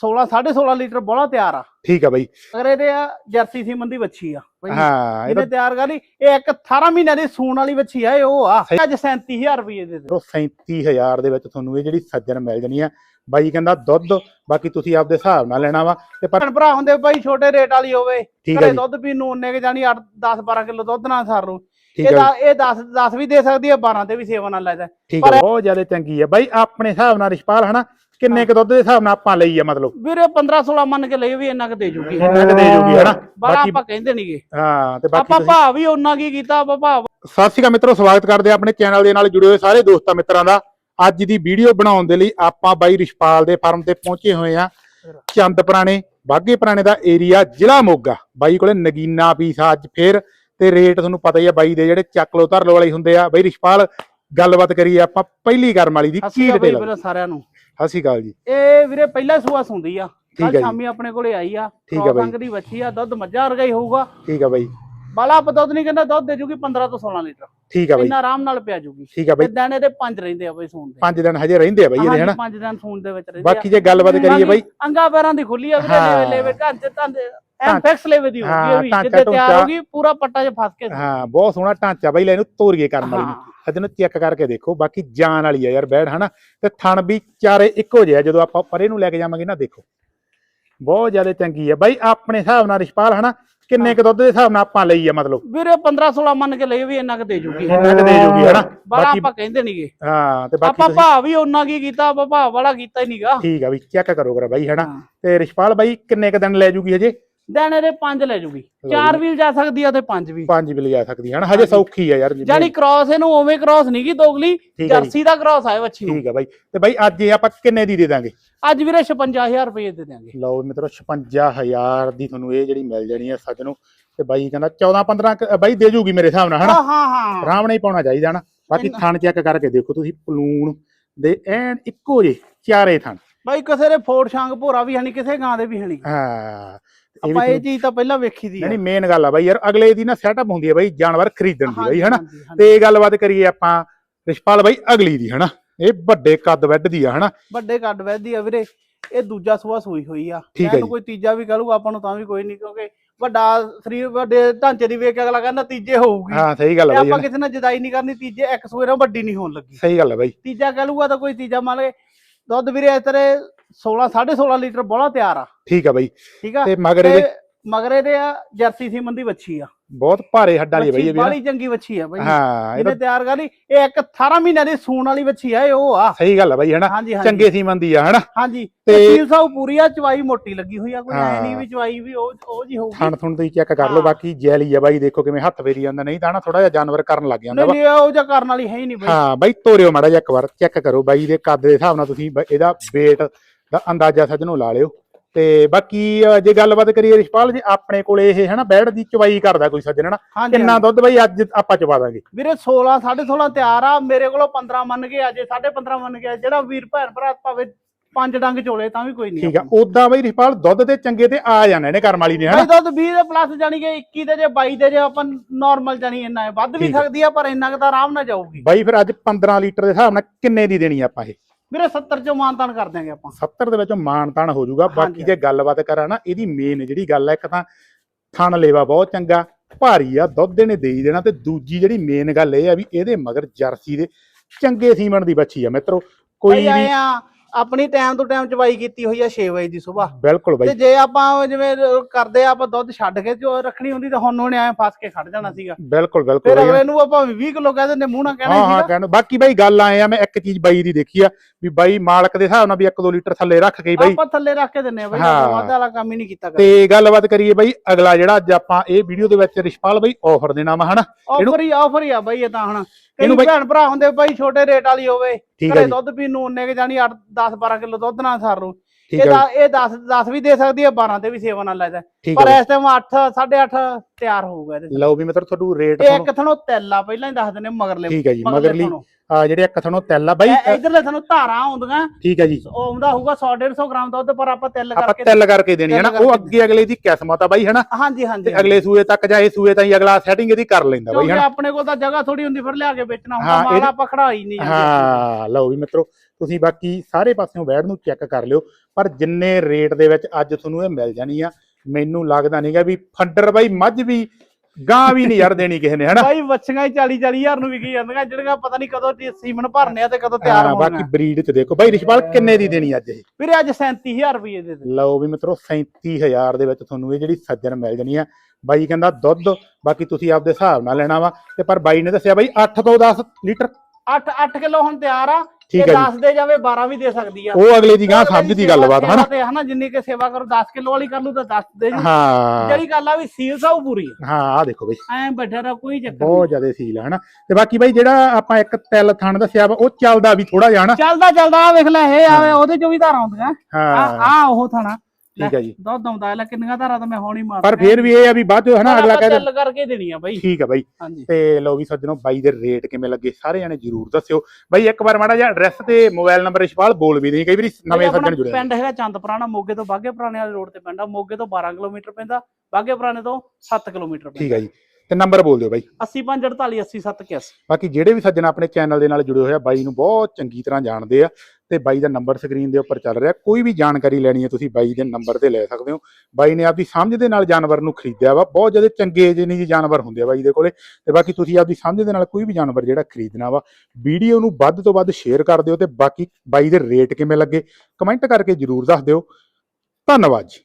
16 16.5 litre ਬੋਲਾ ਤਿਆਰ ਆ। ਠੀਕ ਆ ਬਾਈ। ਅਗਰ ਇਹਦੇ ਆ ਜਰਸੀ ਸੀਮਨ ਦੀ ਵੱਛੀ ਆ। ਬਈ ਹਾਂ ਇਹ ਇਹਨੇ ਤਿਆਰ ਕਰ ਲਈ। ਇਹ ਇੱਕ 18 ਮਹੀਨਿਆਂ ਦੀ ਸੂਣ ਵਾਲੀ ਵੱਛੀ ਆ ਇਹ ਉਹ ਆ। ਅੱਜ 37000 ਰੁਪਏ ਦੇ ਦੇ। 37000 ਦੇ ਵਿੱਚ ਤੁਹਾਨੂੰ ਇਹ ਜਿਹੜੀ ਸੱਜਣ ਮਿਲ ਜਾਣੀ ਆ। ਬਾਈ ਕਹਿੰਦਾ ਦੁੱਧ ਬਾਕੀ ਤੁਸੀਂ ਆਪਦੇ ਹਿਸਾਬ ਨਾਲ ਲੈਣਾ ਵਾ। ਤੇ ਪਰ ਭਰਾ ਹੁੰਦੇ ਭਾਈ ਛੋਟੇ ਰੇਟ ਵਾਲੀ ਹੋਵੇ। ਆ ਘਰੇ ਦੁੱਧ ਪੀਣ ਨੂੰ ਉਹਨੇ ਕਿ ਜਾਣੀ 8 10 12 ਕਿਲੋ ਦੁੱਧ ਨਾਲ ਸਰ। ਨੂੰ ਆ ਇਹਦਾ ਇਹ 10 10 ਵੀ ਦੇ ਸਕਦੀ ਹੈ 12 ਤੇ ਵੀ ਸੇਵਾ ਨਾਲ ਲੈਦਾ ਆ ਪਰ- ਬਹੁਤ ਜ਼ਿਆਦਾ ਚੰਗੀ ਆ। ਬਾਈ ਆਪਣੇ ਹਿਸਾਬ ਨਾਲ ਰਿਸ਼ਪਾਲ ਹਨਾ? ਕਿੰਨੇ ਕ ਦੁੱਧ ਦੇ ਹਿਸਾਬ ਨਾਲ ਆਪਾਂ ਲਈ ਆ ਮਤਲਬ? ਵੀਰੇ 15 16 ਮੰਨ ਕੇ ਲਈ ਵੀ ਇੰਨਾ ਕੁ ਦੇ ਜੂਗੀ। ਇੰਨਾ ਕ ਦੇ ਜੂਗੀ ਹਨਾ? ਬਾਕੀ ਆਪਾਂ ਕਹਿੰਦੇ ਨਹੀਂਗੇ ਹਾਂ ਤੇ ਬਾਕੀ ਆਪਾਂ ਤੁਸੀਂ ਭਾ ਵੀ ਉਹਨਾਂ ਕੀ ਕੀਤਾ ਆਪਾਂ ਭਾ ਸਤਿ ਸ਼੍ਰੀ ਅਕਾਲ ਮਿੱਤਰੋ ਸਵਾਗਤ ਕਰਦੇ ਆਪਣੇ ਚੈਨਲ ਦੇ ਨਾਲ ਜੁੜੇ ਹੋਏ ਸਾਰੇ ਦੋਸਤਾਂ ਮਿੱਤਰਾਂ ਦਾ। ਅੱਜ ਦੀ ਵੀਡੀਓ ਬਣਾਉਣ ਦੇ ਲਈ ਆਪਾਂ ਬਾਈ ਰਿਸ਼ਪਾਲ ਦੇ ਫਾਰਮ ਤੇ ਪਹੁੰਚੇ ਹੋਏ ਆ। ਚੰਦ ਪੁਰਾਣੇ ਬਾਗੇ ਪੁਰਾਣੇ ਦਾ ਏਰੀਆ ਜ਼ਿਲ੍ਹਾ ਮੋਗਾ। ਬਾਈ ਕੋਲੇ ਨਗੀਨਾ ਪੀਸ ਆ ਅੱਜ ਫੇਰ ਤੇ ਰੇਟ ਤੁਹਾਨੂੰ ਪਤਾ ਹੀ ਆ ਬਾਈ ਦੇ ਜਿਹੜੇ ਚੱਕ ਲੋ ਧਰ ਲੋ ਵਾਲੇ ਹੁੰਦੇ ਆ। ਬਾਈ ਰਿਸ਼ਪਾਲ ਗੱਲਬਾਤ ਕਰੀਏ ਆਪਾਂ ਪਹਿਲੀ ਕਰਮ ਵਾਲੀ ਦੀ ਕੀ ਡਿਟੇਲ ਸਾਰਿਆਂ ਨੂੰ ਸਤਿ ਸ਼੍ਰੀ ਅਕਾਲ ਜੀ। ਇਹ ਵੀਰੇ ਪਹਿਲਾ ਸੂਆ ਸੁੰਦੀ ਆ। ਠੀਕ ਆ ਕੱਲ ਜੀ। ਸ਼ਾਮੀ ਆਪਣੇ ਕੋਲੇ ਆਈ ਆ। ਠੀਕ ਆ ਬਾਈ। ਰੰਗ ਦੀ ਵੱਛੀ ਆ ਦੁੱਧ ਮੱਝਾਂ ਵਰਗਾ ਹੀ ਹੋਊਗਾ। ਠੀਕ ਆ ਬਾਈ। ਬਾਲਾ ਆਪਾਂ ਦੁੱਧ ਨਹੀਂ ਕਹਿੰਦਾ ਦੁੱਧ ਦੇ ਜੂਗੀ 15 ਤੋਂ 16 ਲੀਟਰ। ਠੀਕ ਆ ਬਾਈ। ਇੰਨਾ ਆਰਾਮ ਨਾਲ ਪਿਆ ਜੂਗੀ। ਠੀਕ ਆ ਬਾਈ। ਤੇ ਦਾਣੇ ਪੰਜ ਰਹਿੰਦੇ ਆ ਬਈ ਸੂਣ ਦੇ। ਪੰਜ ਦਿਨ ਹਜੇ ਰਹਿੰਦੇ ਆ ਬਾਈ ਇਹਦੇ ਹਾਂਜੀ, ਹਨਾ? ਪੰਜ ਦਿਨ ਸੂਣ ਦੇ ਵਿੱਚ ਰਹਿੰਦੇ ਬਾਕੀ ਜੇ ਗੱਲਬਾਤ ਕਰੀਏ ਬਾਈ। ਅੰਗਾ ਪੈਰਾਂ ਦੀ ਖੁੱਲੀ ਆ ਵੀਰੇ ਹਾਂ। ਲੈਵੇ ਲੈਵੇ ਢਾਂਚੇ ਢਾਂਚੇ ਢਾਂ- ਐਮਫੈਕਸ ਲੈਵੇ ਦੀ ਹਾਂ, ਇਹ ਵੀ ਢਾਂਚਾ ਤਿਆਰ ਢੂੰਚਾ। ਪੂਰਾ ਪੱਟਾ 'ਚ ਫਸ ਕੇ ਹਾਂ ਬਹੁਤ ਸੋਹਣਾ ਢਾਂਚਾ ਬਾਈ ਲੈ ਇਹਨੂੰ ਤੋਰੀਏ ਕਰਨ ਵਾਲੀ। ਨੂੰ ਹਾਂ। ਅੱਜ ਨੂੰ ਚੈੱਕ ਕਰਕੇ ਦੇਖੋ ਬਾਕੀ ਜਾਨ ਵਾਲੀ ਆ ਯਾਰ ਬੈੜ ਹਨਾ। ਤੇ ਥਣ ਵੀ ਚਾਰੇ ਇੱਕੋ ਜਿਹੇ ਆ ਜਦੋਂ ਆਪਾਂ ਪਰੇ ਨੂੰ ਲੈ ਕੇ ਜਾਵਾਂਗੇ ਨਾ ਦੇਖੋ। ਬਹੁਤ ਜ਼ਿਆਦਾ ਚੰਗੀ ਆ। ਬਾਈ ਆਪਣੇ ਹਿਸਾਬ ਨਾਲ ਰਿਸ਼ਪਾਲ ਹਨਾ ਕਿੰਨੇ ਕ ਦੁੱਧ ਦੇ ਹਿਸਾਬ ਨਾਲ ਆਪਾਂ ਲਈ ਆ ਮਤਲਬ? ਵੀਰੇ 15 16 ਮੰਨ ਕੇ ਲਈ ਵੀ ਇੰਨਾ ਕੁ ਦੇ ਜੂਗੀ। ਇੰਨਾ ਕੁ ਦੇ ਜੂਗੀ ਹਨਾ। ਬਾਲਾ ਬਾਕੀ ਆਪਾਂ ਕਹਿੰਦੇ ਨਹੀਂਗੇ ਹਾਂ ਤੇ ਬਾਕੀ ਆਪਾਂ ਤੁਸੀਂ ਵੀ ਉਹਨਾਂ ਕੀ ਕੀਤਾ ਆਪਾਂ ਭਾ ਵਾਲਾ ਕੀਤਾ ਹੀ ਨਹੀਂਗਾ ਠੀਕ ਆ ਬਈ ਚੈੱਕ ਕਰੋ ਕਰਾ ਬਾਈ ਹਨਾ। ਤੇ ਰਿਸ਼ਪਾਲ ਬਾਈ ਕਿੰਨੇ ਕ ਦਿਨ ਲੈ ਜੂਗੀ ਹਜੇ? ਦਾਣੇ ਦੇ ਪੰਜ ਲੈ ਜੂਗੀ। ਲਓ ਚਾਰ ਜੀ। ਵੀਲ ਜਾ ਸਕਦੀ ਆ ਤੇ ਪੰਜ ਵੀ। ਪੰਜ ਵੀ ਲਿਜਾ ਸਕਦੀ ਹੈ ਹਨਾ? ਹਜੇ ਸੌਖੀ ਆ ਯਾਰ। ਜਿਵੇਂ- ਜਾਨੀ ਕ੍ਰਾਸ ਇਹਨੂੰ ਉਵੇਂ ਕ੍ਰਾਸ ਨਹੀਂ ਕੀ ਦੋਗਲੀ ਆ ਜੀ। ਜਰਸੀ ਦਾ ਕ੍ਰਾਸ ਆਇਆ ਵੱਛੀ ਨੂੰ। ਠੀਕ ਆ ਬਾਈ। ਤੇ ਬਾਈ ਅੱਜ ਇਹ ਆਪਾਂ ਕਿੰਨੇ ਦੀ ਦੇ ਦਾਂਗੇ? ਅੱਜ ਵੀਰੇ 56000 ਰੁਪਏ ਦੇ ਦਿਆਂਗੇ। ਲਓ ਮਿੱਤਰੋ 56000 ਦੀ ਤੁਹਾਨੂੰ ਇਹ ਜਿਹੜੀ ਮਿਲ ਜਾਣੀ ਹੈ ਸੱਜਣੋ। ਤੇ ਬਾਈ ਕਹਿੰਦਾ 14 15 ਬਾਈ ਦੇ ਜੂਗੀ ਮੇਰੇ ਹਿਸਾਬ ਨਾਲ ਹਨਾ? ਹਾਂ ਹਾਂ ਹਾਂ। ਆਰਾਮ ਨਾਲ ਹੀ ਪਾਉਣਾ ਚਾਹੀਦਾ ਨਾ ਬਾਕੀ ਇੰਨਾ- ਥਣ ਚੈੱਕ ਕਰਕੇ ਦੇਖੋ ਤੁਸੀਂ ਪਲੂਣ ਦੇ ਐਨ ਇੱਕੋ ਜੇ ਚਾਰੇ ਥਣ। ਬਾਈ ਕਿਸੇ ਦੇ ਫੋੜ ਸ਼ਾਂਗ ਭੋਰਾ ਵੀ ਹਣੀ ਕਿਸੇ ਗਾਂ ਦੇ ਵੀ ਹਣੀ ਹਾਂ। ਆਪਾਂ ਇਹ ਚੀਜ਼ ਤਾਂ ਪਹਿਲਾਂ ਵੇਖੀ ਦੀ ਨਹੀਂ ਨਹੀਂ ਮੇਨ ਗੱਲ ਆ ਬਾਈ ਯਾਰ ਅਗਲੇ ਦੀ ਨਾ ਸੈਟਅਪ ਹੁੰਦੀ ਹੈ ਬਾਈ ਜਾਨਵਰ ਖਰੀਦਣ ਦੀ ਬਾਈ ਹਨਾ। ਤੇ ਇਹ ਗੱਲਬਾਤ ਕਰੀਏ ਆਪਾਂ ਰਿਸ਼ਪਾਲ ਬਾਈ ਅਗਲੀ ਦੀ ਹਨਾ? ਇਹ ਵੱਡੇ ਕੱਦ ਵੱਡ ਦੀ ਆ ਹਨਾ? ਵੱਡੇ ਕੱਡ ਵੈਦੀ ਆ ਵੀਰੇ ਇਹ ਦੂਜਾ ਸੂਆ ਸੂਈ ਹੋਈ ਆ। ਠੀਕ ਆ ਕਹਿਣ ਨੂੰ ਜੀ। ਕੋਈ ਤੀਜਾ ਵੀ ਕਹੂਗਾ ਆਪਾਂ ਨੂੰ ਤਾਂ ਵੀ ਕੋਈ ਨਹੀਂ ਕਿਉਂਕਿ ਵੱਡਾ ਸਰੀਰ ਵੱਡੇ ਢਾਂਚੇ ਦੀ ਵੇਖ ਕੇ ਅਗਲਾ ਕਹਿੰਦਾ ਤੀਜੇ ਹੋਊਗੀ। ਹਾਂ ਸਹੀ ਗੱਲ ਆ ਬਾਈ ਆਪਾਂ। ਕਿਸੇ ਨਾਲ ਜਦਾਈ ਨਹੀਂ ਕਰਨੀ ਤੀਜੇ ਇੱਕ ਸੂਏ ਨਾਲ ਵੱਡੀ ਨਹੀਂ ਹੋਣ ਲੱਗੀ। ਸਹੀ ਗੱਲ ਆ ਬਾਈ। ਤੀਜਾ ਕਹ ਲੂਗਾ ਤਾਂ ਕੋਈ ਤੀਜਾ ਮੰਨ ਲਏ। ਦੁੱਧ ਵੀਰੇ ਇਸ ਤਰ੍ਹਾਂ 16 16.5 ਲੀਟਰ ਬੋਲਾ ਤਿਆਰ ਆ। ਠੀਕ ਆ ਬਾਈ। ਠੀਕ ਆ? ਤੇ ਮਗਰ ਇਹਦੇ ਮਗਰੇ ਦੇ ਆ ਜਰਸੀ ਸੀਮਨ ਦੀ ਵੱਛੀ ਆ। ਬਹੁਤ ਭਾਰੇ ਹੱਡ ਵਾਲੀ ਬਾਈ ਇਹ ਵੀ ਚੰਗੀ ਵੱਛੀ ਆ ਬਾਈ। ਹਾਂ ਇਹ ਇਹਨੇ ਤਿਆਰ ਕਰ ਲਈ। ਇਹ ਇੱਕ 18 ਮਹੀਨਿਆਂ ਦੀ ਸੂਣ ਵਾਲੀ ਵੱਛੀ ਆ ਇਹ ਉਹ ਆ। ਸਹੀ ਗੱਲ ਆ ਬਾਈ ਹਨਾ? ਚੰਗੇ ਸੀਮਨ ਦੀ ਆ ਹਨਾ? ਹਾਂਜੀ। ਤੇ- ਸੀਲ ਸਾਊ ਪੂਰੀ ਆ ਚਵਾਈ ਮੋਟੀ ਲੱਗੀ ਹੋਈ ਆ ਕੋਈ। ਐ। ਨਹੀਂ ਵੀ ਚਵਾਈ ਵੀ ਉਹ ਉਹ ਜੀ ਹੋਊਗੀ। ਥਣ ਥੁਣ ਤੁਸੀਂ ਚੈੱਕ ਕਰ ਲਓ। ਬਾਕੀ ਜੈਲੀ ਆ ਬਾਈ ਦੇਖੋ ਕਿਵੇਂ ਹੱਥ ਫੇਰੀ ਜਾਂਦਾ। ਨਹੀਂ ਤਾਂ ਨਾ ਥੋੜਾ ਜਿਹਾ ਜਾਨਵਰ ਕਰਨ ਲੱਗ ਜਾਂਦਾ ਨਹੀਂ ਉਹ ਜਾਂ ਕਰਨ ਵਾਲੀ ਹੈ ਹੀ ਨਹੀਂ ਬਾਈ। ਹਾਂ ਬਾਈ ਤੋਰਿਓ ਮਾੜਾ ਜਿਹਾ ਇੱਕ ਵਾਰ ਚੈੱਕ ਕਰੋ। ਬਾਈ ਦੇ ਕੱਦ ਦੇ ਹਿਸਾਬ ਨਾਲ ਤੁਸੀਂ ਇਹਦਾ weight ਦਾ ਅੰਦਾਜ਼ਾ ਸੱਜਣੋਂ ਲਾ ਲਿਓ। ਤੇ ਬਾਕੀ ਜੇ ਗੱਲਬਾਤ ਕਰੀਏ ਰਿਸ਼ਪਾਲ ਜੀ ਆਪਣੇ ਕੋਲੇ ਇਹ ਹਨਾ ਬੈੜ ਦੀ ਚਵਾਈ ਕਰਦਾ ਕੋਈ ਸੱਜਣ ਹਨਾ। ਕਿੰਨਾ। ਦੁੱਧ ਬਾਈ ਅੱਜ ਆਪਾਂ ਚਵਾ ਦਾਂਗੇ? ਵੀਰੇ 16 16.5 ਤਿਆਰ ਆ ਮੇਰੇ ਕੋਲੋਂ 15 ਮੰਨ ਕੇ ਅਜੇ 15.5 ਮੰਨ ਕੇ ਜਿਹੜਾ ਵੀਰ ਭੈਣ ਭਰਾ ਭਾਵੇਂ ਪੰਜ ਡੰਗ ਚੋਲੇ ਤਾਂ ਵੀ ਕੋਈ ਨਹੀਂ ਠੀਕ ਆ ਉਦਾਂ ਬਾਈ ਰਿਸ਼ਪਾਲ ਦੁੱਧ ਤੇ ਚੰਗੇ ਤੇ ਆ ਜਾਣੇ ਨੇ ਕਰਮ ਵਾਲੀ ਨੇ ਹਨਾ। ਦੁੱਧ 20 ਦੇ ਪਲੱਸ ਜਾਣੀ ਕਿ 21 ਦੇ ਜੇ 22 ਦੇ ਜੇ ਆਪਾਂ ਨਾਰਮਲ ਜਾਣੀ ਇੰਨਾ ਹੈ ਵੱਧ ਵੀ। ਸਕਦੀ ਆ ਪਰ ਇੰਨਾ ਕੁ ਤਾਂ ਆਰਾਮ ਨਾਲ ਜਾਊਗੀ। ਬਾਈ ਫਿਰ ਅੱਜ 15 ਲੀਟਰ ਦੇ ਹਿਸਾਬ ਨਾਲ ਕਿੰਨੇ ਦੀ ਦੇਣੀ ਆਪਾਂ ਇਹ? ਵੀਰੇ 70 ਚੋਂ ਮਾਨਤਾਨ ਕਰ ਦਿਆਂਗੇ ਆਪਾਂ। 70 ਦੇ ਵਿੱਚੋਂ ਮਾਨ ਤਾਨ ਹੋ ਜਾਊਗਾ। ਬਾਕੀ। ਜੇ ਗੱਲਬਾਤ ਕਰਾਂ ਨਾ ਇਹਦੀ ਮੇਨ ਜਿਹੜੀ ਗੱਲ ਹੈ ਇੱਕ ਤਾਂ ਥਣ ਲੇਵਾ ਬਹੁਤ ਚੰਗਾ ਭਾਰੀ ਆ ਦੁੱਧ ਇਹਨੇ ਦੇਈ ਦੇਣਾ ਤੇ ਦੂਜੀ ਜਿਹੜੀ ਮੇਨ ਗੱਲ ਇਹ ਆ ਵੀ ਇਹਦੇ ਮਗਰ ਜਰਸੀ ਦੇ ਚੰਗੇ ਸੀਮਨ ਦੀ ਬੱਚੀ ਆ ਮਿੱਤਰੋ। ਕੋਈ ਵੀ ਆਪਣੀ ਟਾਈਮ ਤੋਂ ਟਾਈਮ ਚਵਾਈ ਕੀਤੀ ਹੋਈ ਆ 6 ਵਜੇ ਦੀ ਸਵੇਰ ਬਿਲਕੁਲ ਬਾਈ। ਤੇ ਜੇ ਆਪਾਂ ਜਿਵੇਂ ਕਰਦੇ ਆ ਆਪਾਂ ਦੁੱਧ ਛੱਡ ਕੇ ਜੋ ਰੱਖਣੀ ਹੁੰਦੀ ਤਾਂ ਹੁਣ ਉਹਨੇ ਐ ਫਸ ਕੇ ਖੜ ਜਾਣਾ ਸੀਗਾ। ਬਿਲਕੁਲ ਬਿਲਕੁਲ ਫਿਰ ਬਾਈ। ਅਗਲੇ ਨੂੰ ਆਪਾਂ 20 ਕਿਲੋ ਕਹਿ ਦਿੰਦੇ ਮੂੰਹ ਨਾਲ ਕਹਿਣਾ ਹਾਂ ਸੀਗਾ। ਕਹਿਣ। ਬਾਕੀ ਬਾਈ ਗੱਲ ਆਏ ਆ ਮੈਂ ਇੱਕ ਚੀਜ਼ ਬਾਈ ਦੀ ਦੇਖੀ ਆ ਵੀ ਬਾਈ ਮਾਲਕ ਦੇ ਹਿਸਾਬ ਨਾਲ ਵੀ 1-2 ਲੀਟਰ ਥੱਲੇ ਰੱਖ ਕੇ ਹੀ ਬਾਈ। ਆਪਾਂ ਥੱਲੇ ਰੱਖ ਕੇ ਦਿੰਨੇ ਆ ਬਾਈ ਹਾਂ। ਆਪਾਂ ਵਾਧਾ ਵਾਲਾ ਕੰਮ ਹੀ ਨਹੀਂ ਕੀਤਾ ਤੇ ਗੱਲਬਾਤ ਕਰੀਏ ਬਾਈ ਅਗਲਾ ਜਿਹੜਾ ਅੱਜ ਆਪਾਂ ਇਹ ਵੀਡੀਓ ਦੇ ਵਿੱਚ ਰਿਸ਼ਪਾਲ ਬਾਈ ਆਫਰ ਦੇਣਾ ਵਾ ਹਨਾ? ਇਹਨੂੰ- ਆਫਰ ਹੀ ਆਫਰ ਹੀ ਆ ਬਾਈ ਇਹ ਤਾਂ ਹੁਣ। ਕਈ ਇਹਨੂੰ ਬਾਈ- ਭੈਣ ਭਰਾ ਹੁੰਦੇ ਬਾਈ ਛੋਟੇ ਰੇਟ ਵਾਲੀ ਹੋਵੇ। ਠੀਕ ਘਰੇ ਹੈ ਜੀ। ਦੁੱਧ ਪੀਣ ਨੂੰ ਉਹਨੇ ਕਿ ਜਾਣੀ 8 10 12 ਕਿਲੋ ਦੁੱਧ ਨਾਲ ਸਰ ਨੂੰ ਠੀਕ ਹੈ ਇਹਦਾ ਇਹ 10 10 ਵੀ ਦੇ ਸਕਦੀ ਹੈ 12 ਤੇ ਵੀ ਸੇਵਾ ਨਾਲ ਲੈਦਾ ਠੀਕ ਪਰ ਹੈ ਇਸ ਟਾਈਮ 8 8.5 ਤਿਆਰ ਹੋਊਗਾ ਇਹਦੇ 'ਚ। ਲਓ ਵੀ ਮਿੱਤਰ ਤੁਹਾਨੂੰ ਰੇਟ ਇਹ ਇੱਕ ਥਣੋਂ ਤਿੱਲ ਪਹਿਲਾਂ ਹੀ ਦੱਸ ਦਿੰਨੇ ਮਗਰਲੇ ਠੀਕ ਹੈ ਜੀ ਮਗਰਲੇ ਮਗਰਲੀ ਥਣੋਂ। ਆ ਜਿਹੜੇ ਇੱਕ ਥਣੋਂ ਤਿੱਲ ਆ ਬਾਈ ਇਧਰਲੇ ਸਾਨੂੰ ਧਾਰਾਂ ਆਉਂਦੀਆਂ। ਠੀਕ ਹੈ ਜੀ। ਉਹ ਆਉਂਦਾ ਹੋਊਗਾ 100 150 ਗ੍ਰਾਮ ਦੁੱਧ ਪਰ ਆਪਾਂ ਤਿੱਲ ਆਪਾਂ ਕਰਕੇ ਤਿੱਲ ਕਰਕੇ ਦੇਣੀ ਹੈ ਨਾ। ਉਹ ਅੱਗੇ ਅਗਲੇ ਦੀ ਕਿਸਮਤ ਆ ਬਾਈ ਹਨਾ ਹਾਂਜੀ ਹਾਂਜੀ ਤੇ ਅਗਲੇ ਸੂਏ ਤੱਕ ਜਾਂ ਇਹ ਸੂਏ ਤਾਈਂ ਅਗਲਾ ਸੈਟਿੰਗ ਇਹਦੀ ਕਰ ਲੈਂਦਾ ਬਾਈ ਹਨਾ ਆਪਣੇ ਕੋਲ ਤਾਂ ਜਗ੍ਹਾ ਥੋੜੀ ਹੁੰਦੀ ਫਿਰ ਲਿਆ ਕੇ ਵੇਚਣਾ ਹਾਂ, ਹੁੰਦਾ ਮਾਲ ਆਪਾਂ ਖੜਾਈ ਨਹੀਂ ਜਾਂਦੇ। ਹਾਂ ਲਓ ਵੀ ਮਿੱਤਰੋ ਤੁਸੀਂ ਬਾਕੀ ਸਾਰੇ ਪਾਸਿਓਂ ਵੈੜ ਨੂੰ ਚੈੱਕ ਕਰ ਲਿਓ। ਪਰ ਜਿੰਨੇ ਰੇਟ ਦੇ ਵਿੱਚ ਅੱਜ ਤੁਹਾਨੂੰ ਇਹ ਮਿਲ ਜਾਣੀ ਆ ਮੈਨੂੰ ਲੱਗਦਾ ਨਹੀਂਗਾ ਵੀ ਫੰਡਰ ਬਾਈ ਮੱਝ ਵੀ ਗਾਂ ਵੀ ਨਹੀਂ ਯਾਰ ਦੇਣੀ ਕਿਸੇ ਨੇ ਹਨਾ? ਬਾਈ ਵੱਛੀਆਂ ਹੀ 40 40 ਹਜ਼ਾਰ ਨੂੰ ਵਿਕੀ ਜਾਂਦੀਆਂ ਜਿਹੜੀਆਂ ਪਤਾ ਨਹੀਂ ਕਦੋਂ ਸੀਮਨ ਭਰਨੇ ਆ ਤੇ ਕਦੋਂ ਤਿਆਰ ਹਾਂ, ਹੋਣਾ ਬਾਕੀ ਬਰੀਡ ਚ ਦੇਖੋ। ਬਾਈ ਰਿਸ਼ਪਾਲ ਕਿੰਨੇ ਦੀ ਦੇਣੀ ਅੱਜ ਇਹ? ਵੀਰੇ ਅੱਜ 37000 ਰੁਪਏ ਦੇ ਦੇ। ਲਓ ਵੀ ਮਿੱਤਰੋ 37000 ਦੇ ਵਿੱਚ ਤੁਹਾਨੂੰ ਇਹ ਜਿਹੜੀ ਸੱਜਣ ਮਿਲ ਜਾਣੀ ਆ। ਬਾਈ ਕਹਿੰਦਾ ਦੁੱਧ ਬਾਕੀ ਤੁਸੀਂ ਆਪਦੇ ਹਿਸਾਬ ਨਾਲ ਲੈਣਾ ਵਾ। ਤੇ ਪਰ ਬਾਈ ਨੇ ਦੱਸਿਆ ਬਾਈ 8 ਤੋਂ 10 ਲੀਟਰ। 8 8 ਕਿਲੋ ਹੁਣ ਤਿਆਰ ਆ। ਠੀਕ ਹੈ ਜੀ। 10 ਦੇ ਜਾਵੇ 12 ਵੀ ਦੇ ਸਕਦੀ ਆ। ਉਹ ਅਗਲੇ ਦੀ ਗਾਂ ਅਗਲੇ ਦੀ ਗੱਲਬਾਤ ਹਨਾ? ਤੇ ਹਨਾ ਜਿੰਨੀ ਕੇ ਸੇਵਾ ਕਰੋ 10 ਕਿਲੋ ਵਾਲੀ ਕਰ ਲੂ ਤਾਂ 10 ਦੇ ਜੂ। ਹਾਂ। ਜਿਹੜੀ ਗੱਲ ਆ ਵੀ ਸੀਲ ਸਾਊ ਪੂਰੀ ਹਾਂ ਆ ਦੇਖੋ ਬਾਈ। ਐ ਬੈਠਾ ਰ ਕੋਈ ਚੱਕਰ ਬਹੁਤ ਜ਼ਿਆਦਾ ਸੀਲ ਆ ਹਨਾ? ਤੇ ਬਾਕੀ ਬਾਈ ਜਿਹੜਾ ਆਪਾਂ ਇੱਕ ਤਿਲ ਥਣ ਦੱਸਿਆ ਵਾ ਉਹ ਚੱਲਦਾ ਵੀ ਥੋੜਾ ਜਿਹਾ ਹਨਾ? ਚੱਲਦਾ ਚੱਲਦਾ ਆ ਵੇਖ ਲੈ ਇਹ ਆਵੇ ਉਹਦੇ ਚੋਂ ਵੀ ਧਾਰਾਂ ਆਉਂਦੀਆਂ। ਆ ਹਾਂ ਆ ਉਹ ਥਾਣਾ ਠੀਕ ਹੈ ਜੀ। ਦੁੱਧ ਆਉਂਦਾ ਲੈ ਕਿੰਨੀਆਂ ਧਾਰਾਂ ਤਾਂ ਮੈਂ ਹੁਣ ਹੀ ਮਾਰ ਪਰ ਫਿਰ ਵੀ ਇਹ ਆ ਵੀ ਬਾਅਦ ਚ ਹਨਾ ਅਗਲਾ ਕਹਿੰਦਾ ਚੱਲ ਕਰਕੇ ਦੇਣੀ ਆ ਬਾਈ। ਠੀਕ ਆ ਬਾਈ। ਤੇ ਲਓ ਵੀ ਸੱਜਣੋ ਬਾਈ ਦੇ ਰੇਟ ਕਿਵੇਂ ਲੱਗੇ ਸਾਰੇ ਜਣੇ ਜਰੂਰ ਦੱਸਿਓ। ਬਾਈ ਇੱਕ ਵਾਰ ਮਾੜਾ ਜਿਹਾ ਐਡਰੈਸ ਤੇ ਮੋਬਾਈਲ ਨੰਬਰ ਇਸ਼ਪਾਲ ਬੋਲ ਵੀ ਦੇਈ ਕਈ ਵਾਰੀ ਨਵੇਂ ਸੱਜਣ ਜੁੜੇ ਪਿੰਡ ਹੈਗਾ ਚੰਦ ਪੁਰਾਣਾ ਮੋਗੇ ਤੋਂ ਬਾਗੇ ਪੁਰਾਣੇ ਵਾਲੇ ਰੋਡ ਤੇ ਪੈਂਦਾ ਮੋਗੇ ਤੋਂ 12 ਕਿਲੋਮੀਟਰ ਪੈਂਦਾ ਬਾਗੇ ਪੁਰਾਣੇ ਤੋਂ 7 ਕਿਲੋਮੀਟਰ ਠੀਕ ਪੈਂਦਾ। ਆ ਜੀ। ਤੇ ਨੰਬਰ ਬੋਲ ਦਿਓ ਬਾਈ। 8548 80781 ਬਾਕੀ ਜਿਹੜੇ ਵੀ ਸੱਜਣ ਆਪਣੇ ਚੈਨਲ ਦੇ ਨਾਲ ਜੁੜੇ ਹੋਏ ਆ ਬਾਈ ਨੂੰ ਬਹੁਤ ਚੰਗੀ ਤਰ੍ਹਾਂ ਜਾਣਦੇ ਆ ਤੇ ਬਾਈ ਦਾ ਨੰਬਰ ਸਕਰੀਨ ਦੇ ਉੱਪਰ ਚੱਲ ਰਿਹਾ। ਕੋਈ ਵੀ ਜਾਣਕਾਰੀ ਲੈਣੀ ਹੈ ਤੁਸੀਂ ਬਾਈ ਦੇ ਨੰਬਰ ਤੇ ਲੈ ਸਕਦੇ ਹੋ। ਬਾਈ ਨੇ ਆਪਦੀ ਸਮਝ ਦੇ ਨਾਲ ਜਾਨਵਰ ਨੂੰ ਖਰੀਦਿਆ ਵਾ। ਬਹੁਤ ਜ਼ਿਆਦਾ ਚੰਗੇ ਜਿਹੇ ਜੀ ਜਾਨਵਰ ਹੁੰਦੇ ਆ ਬਾਈ ਦੇ ਕੋਲੇ। ਤੇ ਬਾਕੀ ਤੁਸੀਂ ਆਪਦੀ ਸਮਝ ਦੇ ਨਾਲ ਕੋਈ ਵੀ ਜਾਨਵਰ ਜਿਹੜਾ ਖਰੀਦਣਾ ਵਾ ਵੀਡੀਓ ਨੂੰ ਵੱਧ ਤੋਂ ਵੱਧ ਸ਼ੇਅਰ ਕਰ ਦਿਓ ਤੇ ਬਾਕੀ ਬਾਈ ਦੇ ਰੇਟ ਕਿਵੇਂ ਲੱਗੇ ਕਮੈਂਟ ਕਰਕੇ ਜਰੂਰ ਦੱਸ ਦਿਓ। ਧੰਨਵਾਦ ਜੀ।